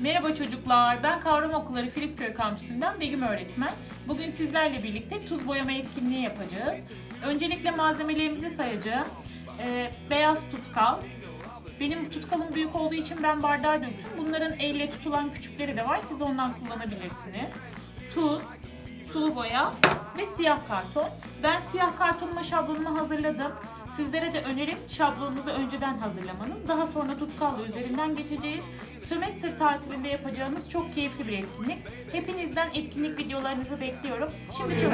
Merhaba çocuklar, ben Kavram Okulları Filizköy Kampüsü'nden Begüm Öğretmen. Bugün sizlerle birlikte tuz boyama etkinliği yapacağız. Öncelikle malzemelerimizi sayacağım. Ee, beyaz tutkal. Benim tutkalım büyük olduğu için ben bardağa döktüm. Bunların elle tutulan küçükleri de var, siz ondan kullanabilirsiniz. Tuz, sulu boya ve siyah karton. Ben siyah kartonla şablonumu hazırladım. Sizlere de önerim şablonunuzu önceden hazırlamanız. Daha sonra tutkalla üzerinden geçeceğiz. Sömestr tatilinde yapacağınız çok keyifli bir etkinlik. Hepinizden etkinlik videolarınızı bekliyorum. Şimdi çok